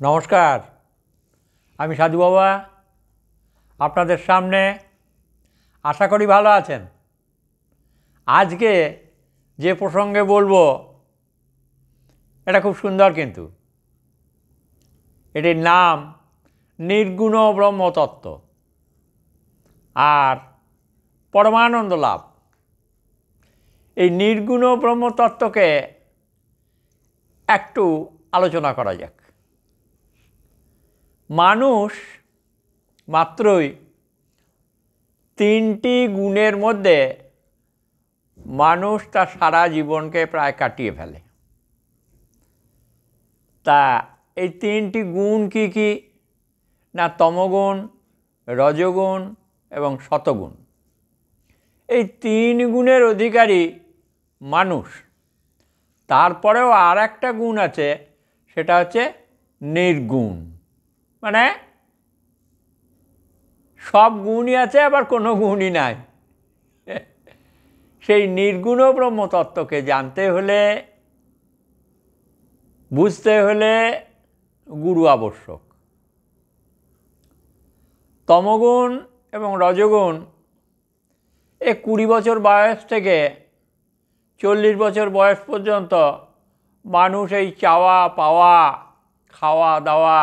নমস্কার, আমি সাধু বাবা। আপনাদের সামনে আশা করি ভালো আছেন। আজকে যে প্রসঙ্গে বলব, এটা খুব সুন্দর কিন্তু। এটির নাম নির্গুণ ব্রহ্মতত্ত্ব আর পরমানন্দ লাভ। এই নির্গুণ ব্রহ্মতত্ত্বকে একটু আলোচনা করা যাক। মানুষ মাত্রই তিনটি গুণের মধ্যে মানুষ তার সারা জীবনকে প্রায় কাটিয়ে ফেলে। তা এই তিনটি গুণ কি কি? না তমগুণ, রজগুণ এবং শতগুণ। এই তিন গুণের অধিকারী মানুষ। তারপরেও আর একটা গুণ আছে, সেটা হচ্ছে নির্গুণ। মানে সব গুণই আছে, আবার কোনো গুণই নাই। সেই নির্গুণ ব্রহ্মতত্ত্বকে জানতে হলে, বুঝতে হলে গুরু আবশ্যক। তমগুণ এবং রজগুণ, এ কুড়ি বছর বয়স থেকে চল্লিশ বছর বয়স পর্যন্ত মানুষ এই চাওয়া, পাওয়া, খাওয়া, দাওয়া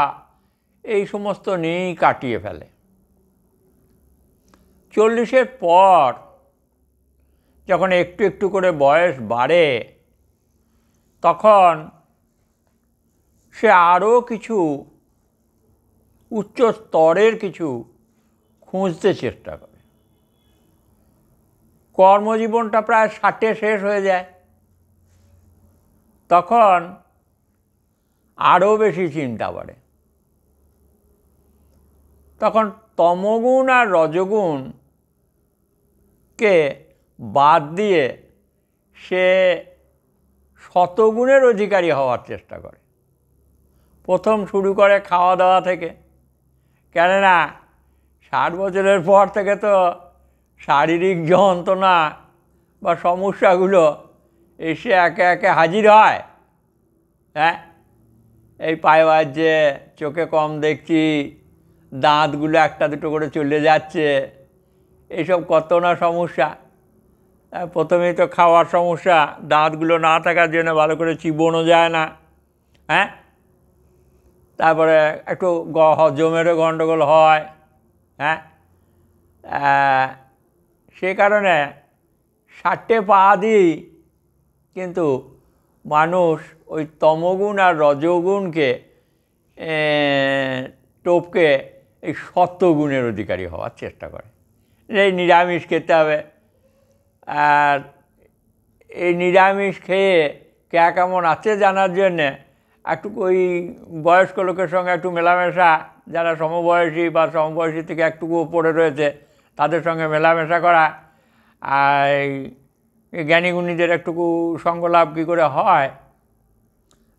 এই সমস্ত নিয়েই কাটিয়ে ফেলে। চল্লিশের পর যখন একটু একটু করে বয়স বাড়ে, তখন সে আরও কিছু উচ্চ স্তরের কিছু খুঁজতে চেষ্টা করে। কর্মজীবনটা প্রায় ষাটে শেষ হয়ে যায়। তখন আরও বেশি চিন্তা বাড়ে। তখন তমগুণ আর রজগুণকে বাদ দিয়ে সে শতগুণের অধিকারী হওয়ার চেষ্টা করে। প্রথম শুরু করে খাওয়া দাওয়া থেকে। কেননা ষাট বছরের পর থেকে তো শারীরিক যন্ত্রণা বা সমস্যাগুলো এসে একে একে হাজির হয়। হ্যাঁ? এই পায়ে বাজছে, চোখে কম দেখছি দাঁতগুলো একটা দুটো করে চলে যাচ্ছে। এইসব কত না সমস্যা। প্রথমেই তো খাওয়ার সমস্যা, দাঁতগুলো না থাকার জন্য ভালো করে চিবোনো যায় না। হ্যাঁ? তারপরে একটু হজমেরও গণ্ডগোল হয়। হ্যাঁ? সে কারণে ষাটে পা দিয়েই কিন্তু মানুষ ওই তমগুণ আর রজগুণকে টোপকে এই সত্যগুণের অধিকারী হওয়ার চেষ্টা করে। এই নিরামিষ খেতে হবে। আর এই নিরামিষ খেয়ে কে কেমন আছে জানার জন্যে একটু ওই বয়স্ক লোকের সঙ্গে একটু মেলামেশা, যারা সমবয়সী বা সমবয়সী থেকে একটু উপরে রয়েছে, তাদের সঙ্গে মেলামেশা করা। আর জ্ঞানীগুণীদের একটুকু সঙ্গলাভ কী করে হয়,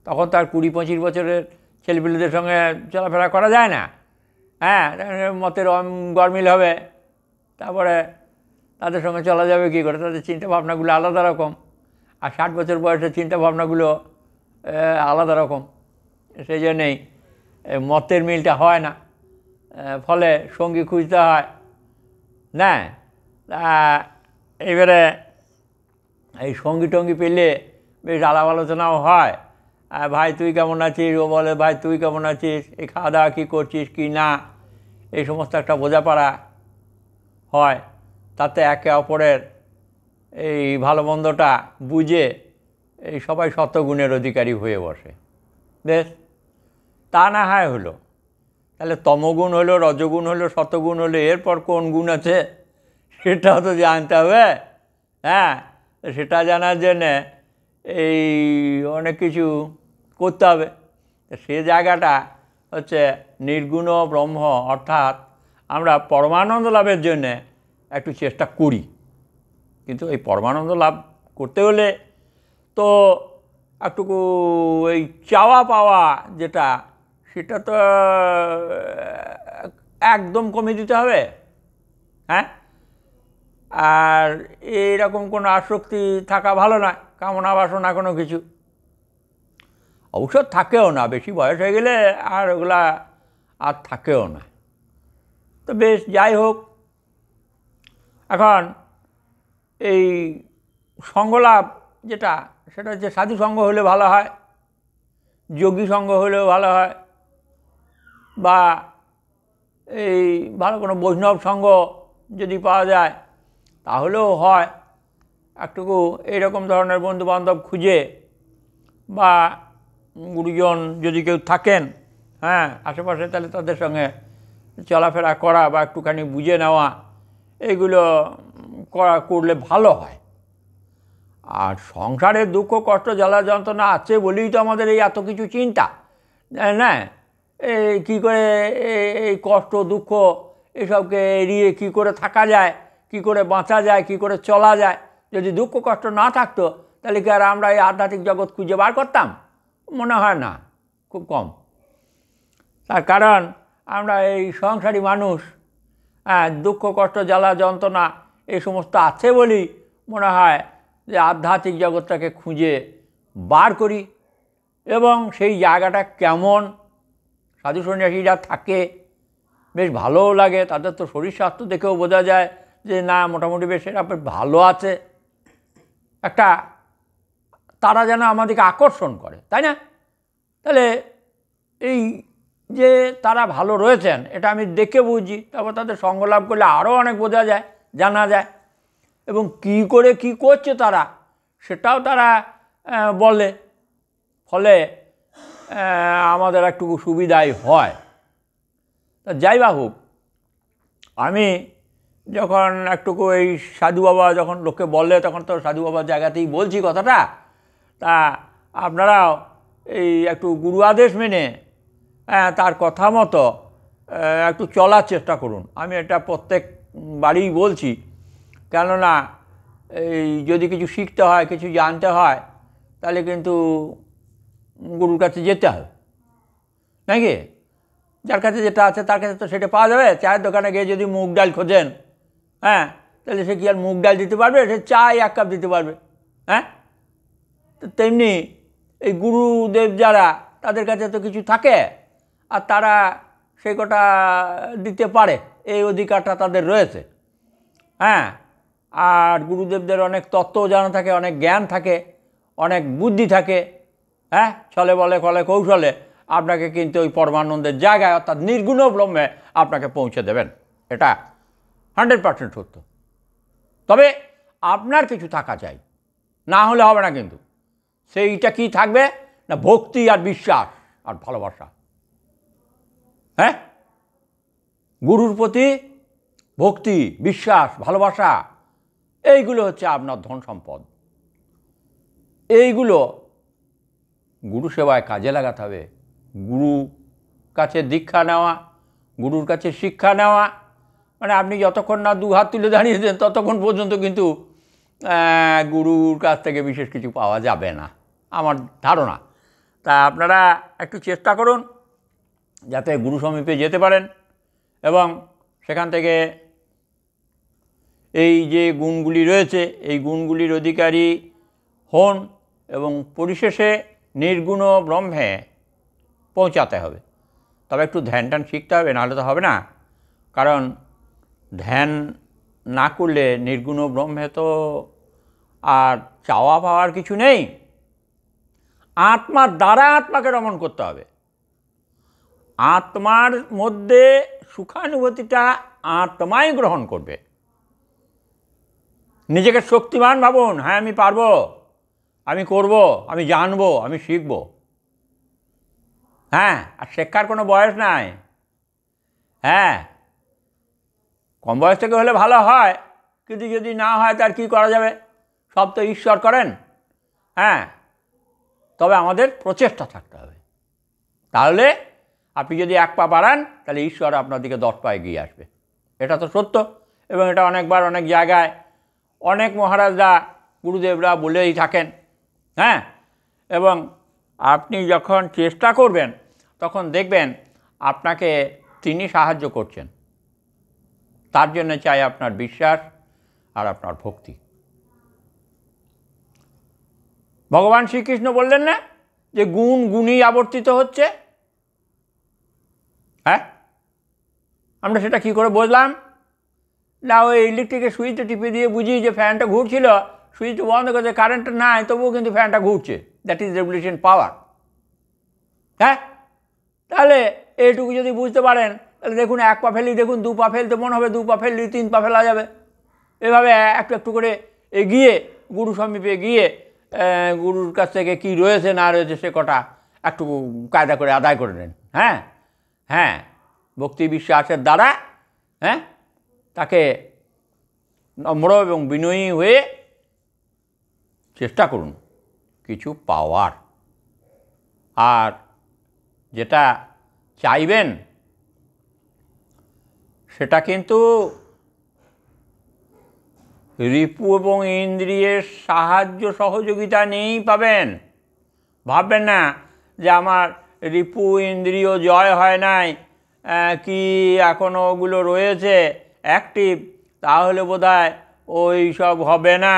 তখন তার কুড়ি পঁচিশ বছরের ছেলেপিলেদের সঙ্গে চলাফেরা করা যায় না। হ্যাঁ মতের গরমিল হবে। তারপরে তাদের সঙ্গে চলা যাবে কী করে? তাদের চিন্তা ভাবনাগুলো আলাদা রকম। আর ষাট বছর বয়সের চিন্তা ভাবনাগুলো আলাদা রকম। সেই জন্যেই মতের মিলটা হয় না। ফলে সঙ্গী খুঁজতে হয়। না এবারে এই সঙ্গী টঙ্গি পেলে বেশ আলাপ আলোচনাও হয়। ভাই, তুই কেমন আছিস? ও বলে, ভাই, তুই কেমন আছিস? এই খাওয়া দাওয়া কী করছিস কি না? এই সমস্ত একটা বোঝাপড়া হয়। তাতে একে অপরের এই ভালো মন্দটা বুঝে এই সবাই শতগুণের অধিকারী হয়ে বসে। বেশ, তা না হয় হলো। তাহলে তমগুণ হলো, রজগুণ হলো, শতগুণ হলো, এরপর কোন গুণ আছে সেটাও তো জানতে হবে। হ্যাঁ সেটা জানার জন্যে এই অনেক কিছু করতে হবে। সে জায়গাটা হচ্ছে নির্গুণ ব্রহ্ম, অর্থাৎ আমরা পরমানন্দ লাভের জন্যে একটু চেষ্টা করি। কিন্তু এই পরমানন্দ লাভ করতে হলে তো একটুকু এই চাওয়া পাওয়া যেটা, সেটা তো একদম কমে দিতে হবে। হ্যাঁ? আর এইরকম কোনো আসক্তি থাকা ভালো নয়, কামনা বাসনা কোনো কিছু। অবশ্য থাকেও না, বেশি বয়স হয়ে গেলে আর ওগুলা আর থাকেও না। তো বেশ, যাই হোক, এখন এই সঙ্গলাভ যেটা, সেটা হচ্ছে সাধু সঙ্গ হলে ভালো হয়, যোগী সঙ্গ হলেও ভালো হয়, বা এই ভালো কোনো বৈষ্ণব সঙ্গ যদি পাওয়া যায়, তাহলেও হয়। একটুকু এইরকম ধরনের বন্ধুবান্ধব খুঁজে বা গুরুজন যদি কেউ থাকেন হ্যাঁ আশেপাশে তাহলে তাদের সঙ্গে চলাফেরা করা বা একটুখানি বুঝে নেওয়া এইগুলো করা করলে ভালো হয়। আর সংসারের দুঃখ, কষ্ট, জ্বালা যন্ত্রণা আছে বলেই তো আমাদের এই এত কিছু চিন্তা। না এই কী করে এই কষ্ট, দুঃখ এসবকে এড়িয়ে কী করে থাকা যায়, কী করে বাঁচা যায়, কী করে চলা যায়? যদি দুঃখ, কষ্ট না থাকতো, তাহলে কি আর আমরা এই আধ্যাত্মিক জগৎ খুঁজে বার করতাম? মনে হয় না, খুব কম। তার কারণ, আমরা এই সংসারী মানুষ হ্যাঁ দুঃখ, কষ্ট, জ্বালা, যন্ত্রণা, এই সমস্ত আছে বলেই মনে হয় যে আধ্যাত্মিক জগৎটাকে খুঁজে বার করি। এবং সেই জায়গাটা কেমন, সাধু সন্ন্যাসীরা থাকে, বেশ ভালোও লাগে, তাদের তো শরীর স্বাস্থ্য দেখেও বোঝা যায় যে না, মোটামুটি বেশ এরা ভালো আছে। একটা তারা যেন আমাদেরকে আকর্ষণ করে, তাই না? তাহলে এই যে তারা ভালো রয়েছেন, এটা আমি দেখে বুঝি তারপর তাদের সঙ্গ লাভ করলে আরও অনেক বোঝা যায়, জানা যায়। এবং কি করে কি করছে তারা, সেটাও তারা বলে। ফলে আমাদের একটু সুবিধাই হয়। তা যাই হোক, আমি যখন একটুকু এই সাধু বাবা যখন লোকে বলে, তখন তো সাধু বাবার জায়গাতেই বলছি কথাটা। তা আপনারাও এই একটু গুরু আদেশ মেনে হ্যাঁ, তার কথা মতো একটু চলার চেষ্টা করুন। আমি এটা প্রত্যেক বাড়িই বলছি। কেননা এই যদি কিছু শিখতে হয় কিছু জানতে হয় তাহলে কিন্তু গুরুর কাছে যেতে হবে। নাকি? যার কাছে যেটা আছে তার কাছে তো সেটা পাওয়া যাবে। চায়ের দোকানে গিয়ে যদি মুগ ডাল খোঁজেন হ্যাঁ তাহলে সে কি আর মুগ ডাল দিতে পারবে? সে চাই এক কাপ দিতে পারবে হ্যাঁ? তেমনি এই গুরুদেব যারা, তাদের কাছে তো কিছু থাকে, আর তারা সেই কটা দিতে পারে, এই অধিকারটা তাদের রয়েছে। হ্যাঁ আর গুরুদেবদের অনেক তত্ত্ব জানা থাকে, অনেক জ্ঞান থাকে, অনেক বুদ্ধি থাকে হ্যাঁ ছলে বলে, কলে কৌশলে আপনাকে কিন্তু ওই পরমানন্দের জায়গায় অর্থাৎ নির্গুণ ব্রহ্মে আপনাকে পৌঁছে দেবেন। এটা হান্ড্রেড পার্সেন্ট সত্য। তবে আপনার কিছু থাকা চাই, না হলে হবে না কিন্তু। সেইটা কি থাকবে? না ভক্তি আর বিশ্বাস আর ভালোবাসা। হ্যাঁ? গুরুর প্রতি ভক্তি, বিশ্বাস, ভালোবাসা, এইগুলো হচ্ছে আপনার ধন সম্পদ। এইগুলো গুরু সেবায় কাজে লাগাতে হবে। গুরু কাছে দীক্ষা নেওয়া, গুরুর কাছে শিক্ষা নেওয়া মানে আপনি যতক্ষণ না দু হাত তুলে দাঁড়িয়েছেন ততক্ষণ পর্যন্ত কিন্তু গুরুর কাছ থেকে বিশেষ কিছু পাওয়া যাবে না। আমার ধারণা। তা আপনারা একটু চেষ্টা করুন যাতে গুরু সমীপে যেতে পারেন এবং সেখান থেকে এই যে গুণগুলি রয়েছে, এই গুণগুলির অধিকারী হন এবং পরিশেষে নির্গুণ ব্রহ্মে পৌঁছাতে হবে। তবে একটু ধ্যান টান শিখতে হবে, নাহলে তো হবে না। কারণ ধ্যান না করলে নির্গুণ ব্রহ্মে তো আর চাওয়া পাওয়ার কিছু নেই। আত্মার দ্বারা আত্মাকে রমণ করতে হবে। আত্মার মধ্যে সুখানুভূতিটা আত্মাই গ্রহণ করবে। নিজেকে শক্তিমান ভাবুন হ্যাঁ আমি পারব, আমি করব, আমি জানব, আমি শিখব। হ্যাঁ আর শেখার কোনো বয়স নাই। হ্যাঁ কম বয়স থেকে হলে ভালো হয়, কিন্তু যদি না হয় তার কি করা যাবে? সব তো ঈশ্বর করেন। হ্যাঁ তবে আমাদের প্রচেষ্টা থাকতে হবে। তাহলে আপনি যদি এক পা বাড়ান, তাহলে ঈশ্বর আপনার দিকে দশ পা এগিয়ে আসবে। এটা তো সত্য এবং এটা অনেকবার অনেক জায়গায় অনেক মহারাজরা, গুরুদেবরা বলেই থাকেন হ্যাঁ? এবং আপনি যখন চেষ্টা করবেন, তখন দেখবেন আপনাকে তিনি সাহায্য করছেন। তার জন্য চাই আপনার বিশ্বাস আর আপনার ভক্তি। ভগবান শ্রীকৃষ্ণ বললেন না যে গুণ গুণই আবর্তিত হচ্ছে? হ্যাঁ? আমরা সেটা কি করে বুঝলাম? না, ওই ইলেকট্রিকের সুইচটা টিপে দিয়ে বুঝি যে ফ্যানটা ঘুরছিল সুইচ বন্ধ করছে কারেন্টটা নাই, তবুও কিন্তু ফ্যানটা ঘুরছে। দ্যাট ইজ রেগুলেশন পাওয়ার হ্যাঁ? তাহলে এইটুকু যদি বুঝতে পারেন, তাহলে দেখুন এক পা ফেলি দেখুন, দু পা ফেলতে মনে হবে, দু পা ফেললি তিন পা ফেলা যাবে। এভাবে একটু একটু করে এগিয়ে, গুরু সমীপে গিয়ে গুরুর কাছ থেকে কি রয়েছে, না রয়েছে, সে কটা একটু কায়দা করে আদায় করে নেন। হ্যাঁ? হ্যাঁ? ভক্তি বিশ্বাসের দ্বারা হ্যাঁ? তাকে নম্র এবং বিনয়ী হয়ে চেষ্টা করুন। কিছু পাওয়ার। আর যেটা চাইবেন, সেটা কিন্তু রিপু এবং ইন্দ্রিয়ের সাহায্য সহযোগিতা নিয়েই পাবেন। ভাববেন না যে আমার রিপু, ইন্দ্রিয় জয় হয় নাই কি এখনও ওগুলো রয়েছে অ্যাক্টিভ তাহলে বোধহয় ওই সব হবে না।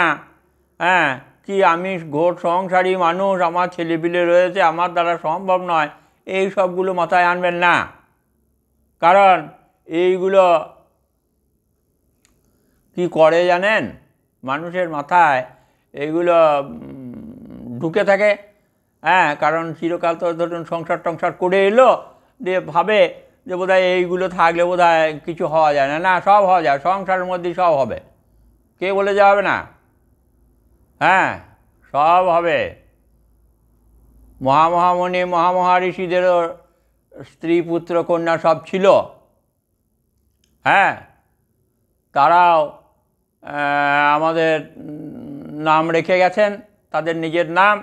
হ্যাঁ কি আমি ঘোর সংসারী মানুষ, আমার ছেলেপিলে রয়েছে, আমার দ্বারা সম্ভব নয়, এই সবগুলো মাথায় আনবেন না। কারণ এইগুলো কি করে জানেন? মানুষের মাথায় এইগুলো ঢুকে থাকে। হ্যাঁ কারণ চিরকাল তো ধরুন সংসার টংসার করে এলো, দিয়ে ভাবে যে বোধহয় এইগুলো থাকলে বোধহয় কিছু হওয়া যায় না। না, সব হওয়া যায়, সংসারের মধ্যেই সব হবে। কে বলে যাবে না? হ্যাঁ সব হবে। মহামহামণি মহামহারিষিদেরও স্ত্রী, পুত্র, কন্যা সব ছিল। হ্যাঁ তারাও আমাদের নাম রেখে গেছেন, তাদের নিজের নাম।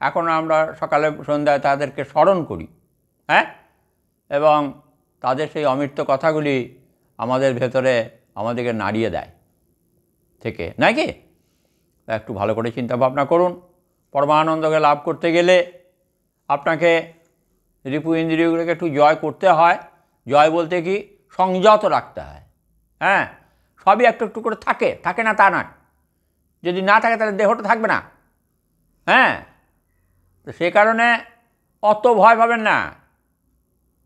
এখন আমরা সকালে সন্ধ্যায় তাদেরকে স্মরণ করি হ্যাঁ? এবং তাদের সেই অমৃত কথাগুলি আমাদের ভেতরে আমাদেরকে নাড়িয়ে দেয় থেকে নাকি একটু ভালো করে চিন্তা ভাবনা করুন। পরমানন্দকে লাভ করতে গেলে আপনাকে রিপু ইন্দ্রিয়গুলোকে একটু জয় করতে হয়। জয় বলতে কি? সংযত রাখতে হয় হ্যাঁ? সবই একটু একটু করে থাকে থাকে না তা নয়। যদি না থাকে তাহলে দেহটা থাকবে না। হ্যাঁ? তো সে কারণে অত ভয় পাবেন না।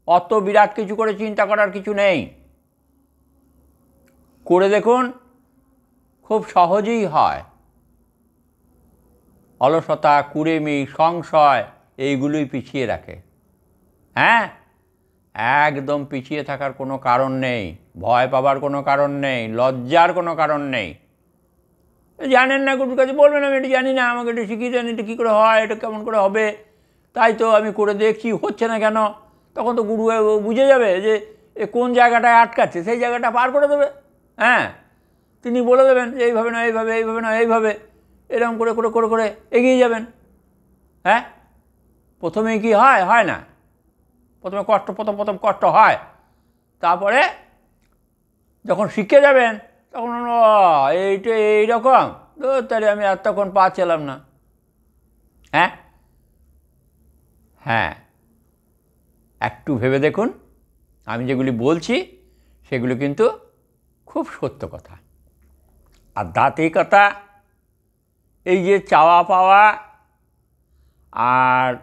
অত বিরাট কিছু করে চিন্তা করার কিছু নেই। করে দেখুন, খুব সহজেই হয়। অলসতা, কুড়েমি, সংশয়, এইগুলোই পিছিয়ে রাখে। হ্যাঁ? একদম পিছিয়ে থাকার কোনো কারণ নেই। ভয় পাবার কোনো কারণ নেই, লজ্জার কোনো কারণ নেই। জানেন না গুরুর কাছে, বলবেন আমি এটা জানি না, আমাকে এটা শিখিয়ে দেন, এটা কী করে হয়, এটা কেমন করে হবে? তাই তো আমি করে দেখছি, হচ্ছে না কেন? তখন তো গুরু বুঝে যাবে যে কোন জায়গাটায় আটকাচ্ছে, সেই জায়গাটা পার করে দেবে হ্যাঁ? তিনি বলে দেবেন যে এইভাবে না এইভাবে এইভাবে না এইভাবে এরকম করে করে করে করে এগিয়ে যাবেন হ্যাঁ? প্রথমে কি হয়? হয় না। প্রথমে কষ্ট, প্রথম প্রথম কষ্ট হয়। তারপরে যখন শিখে যাবেন, তখন ও এইটা এইরকম? তো তাহলে আমি এতক্ষণ পাচ্ছিলাম না। হ্যাঁ? হ্যাঁ। একটু ভেবে দেখুন, আমি যেগুলি বলছি, সেগুলো কিন্তু খুব সত্য কথা। আধ্যাত্মিকতা এই যে চাওয়া পাওয়া, আর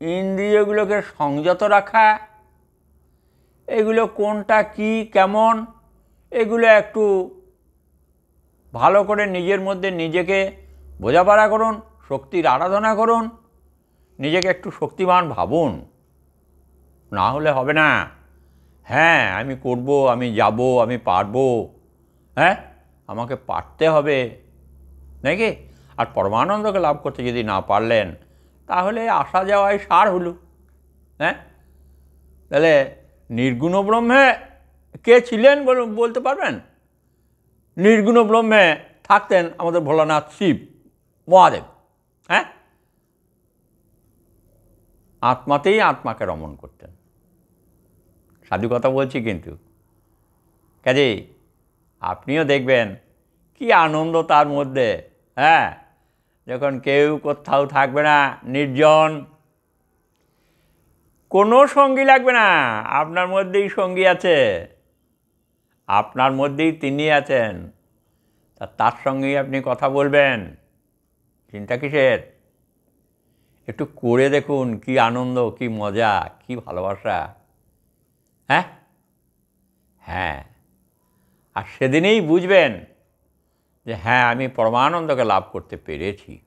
ইন্দ্রিয়গুলোকে সংযত রাখা, এগুলো কোনটা কি, কেমন এগুলো একটু ভালো করে নিজের মধ্যে নিজেকে বোঝাপড়া করুন, শক্তির আরাধনা করুন, নিজেকে একটু শক্তিমান ভাবুন। না হলে হবে না। হ্যাঁ আমি করব, আমি যাব, আমি পারব। হ্যাঁ আমাকে পারতে হবে। নাকি? আর পরমানন্দকে লাভ করতে যদি না পারলেন, তাহলে আসা যাওয়াই সার হলো। হ্যাঁ? তাহলে নির্গুণ ব্রহ্মে কে ছিলেন বল- বলতে পারবেন? নির্গুণ ব্রহ্মে থাকতেন আমাদের ভোলানাথ শিব, মহাদেব হ্যাঁ? আত্মাতেই আত্মাকে রমণ করতেন। সাধু কথা বলছি কিন্তু। কাজেই আপনিও দেখবেন কি আনন্দ তার মধ্যে হ্যাঁ? যখন কেউ কোথাও থাকবে না, নির্জন। কোনো সঙ্গী লাগবে না, আপনার মধ্যেই সঙ্গী আছে। আপনার মধ্যেই তিনি আছেন। তা তার সঙ্গেই আপনি কথা বলবেন। চিন্তা কিসের? একটু করে দেখুন, কি আনন্দ, কি মজা, কি ভালোবাসা। হ্যাঁ? হ্যাঁ। আর সেদিনেই বুঝবেন যে হ্যাঁ আমি পরমানন্দকে লাভ করতে পেরেছি।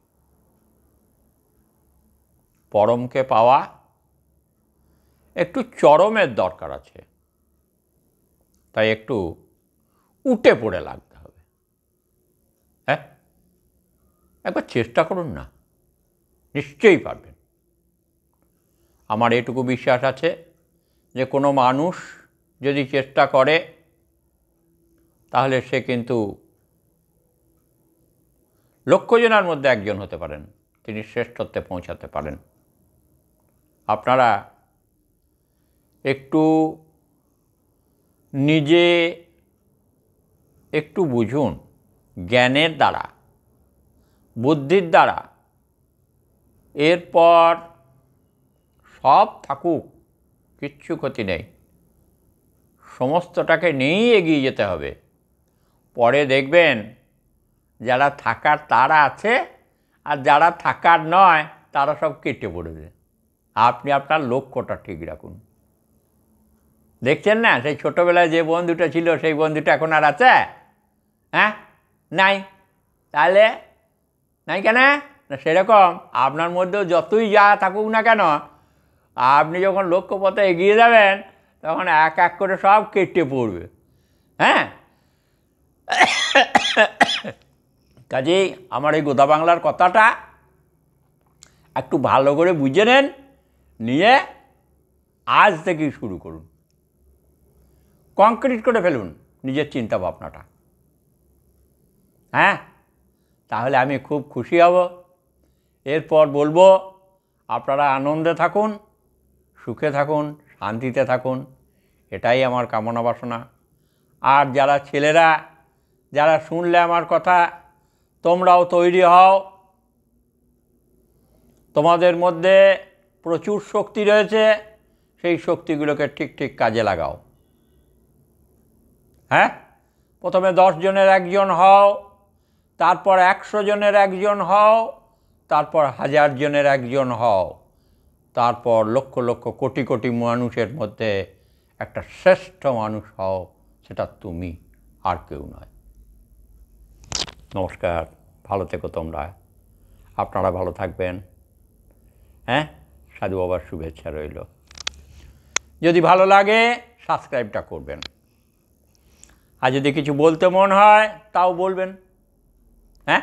পরমকে পাওয়া একটু চরমের দরকার আছে। তাই একটু উঠে পড়ে লাগতে হবে। হ্যাঁ? একবার চেষ্টা করুন না। নিশ্চয়ই পারবেন। আমার এটুকু বিশ্বাস আছে যে কোনো মানুষ যদি চেষ্টা করে, তাহলে সে কিন্তু লক্ষ জনের মধ্যে একজন হতে পারেন, তিনি শ্রেষ্ঠত্বে পৌঁছাতে পারেন। আপনারা একটু নিজে একটু বুঝুন, জ্ঞানের দ্বারা, বুদ্ধির দ্বারা। এরপর সব থাকুক, কিচ্ছু ক্ষতি নেই। সমস্তটাকে নিয়েই এগিয়ে যেতে হবে। পরে দেখবেন যারা থাকার তারা আছে, আর যারা থাকার নয়, তারা সব কেটে পড়বে। আপনি আপনার লক্ষ্যটা ঠিক রাখুন। দেখছেন না? সেই ছোটোবেলায় যে বন্ধুটা ছিল, সেই বন্ধুটা এখন আর আছে? হ্যাঁ? নাই? তাহলে? নাই কেন? না, সেরকম। আপনার মধ্যেও যতই যা থাকুক না কেন, আপনি যখন লক্ষ্যপথে এগিয়ে যাবেন, তখন এক এক করে সব কেটে পড়বে। হ্যাঁ? কাজেই আমার এই গোদা বাংলার কথাটা একটু ভালো করে বুঝে নেন, নিয়ে আজ থেকেই শুরু করুন। কংক্রিট করে ফেলুন নিজের চিন্তা ভাবনাটা হ্যাঁ? তাহলে আমি খুব খুশি হব। এরপর বলব, আপনারা আনন্দে থাকুন, সুখে থাকুন, শান্তিতে থাকুন, এটাই আমার কামনা বাসনা। আর যারা ছেলেরা, যারা শুনলে আমার কথা, তোমরাও তৈরি হও। তোমাদের মধ্যে প্রচুর শক্তি রয়েছে, সেই শক্তিগুলোকে ঠিক ঠিক কাজে লাগাও। হ্যাঁ? প্রথমে দশ জনের একজন হও, তারপর একশো জনের একজন হও, তারপর হাজার জনের একজন হও, তারপর লক্ষ লক্ষ কোটি কোটি মানুষের মধ্যে একটা শ্রেষ্ঠ মানুষ হও, সেটা তুমি, আর কেউ নয়। নমস্কার, ভালো থেকো তোমরা। আপনারা ভালো থাকবেন। হ্যাঁ? সাধু বাবার শুভেচ্ছা রইল। যদি ভালো লাগে, সাবস্ক্রাইবটা করবেন। আর যদি কিছু বলতে মন হয় তাও বলবেন। হ্যাঁ?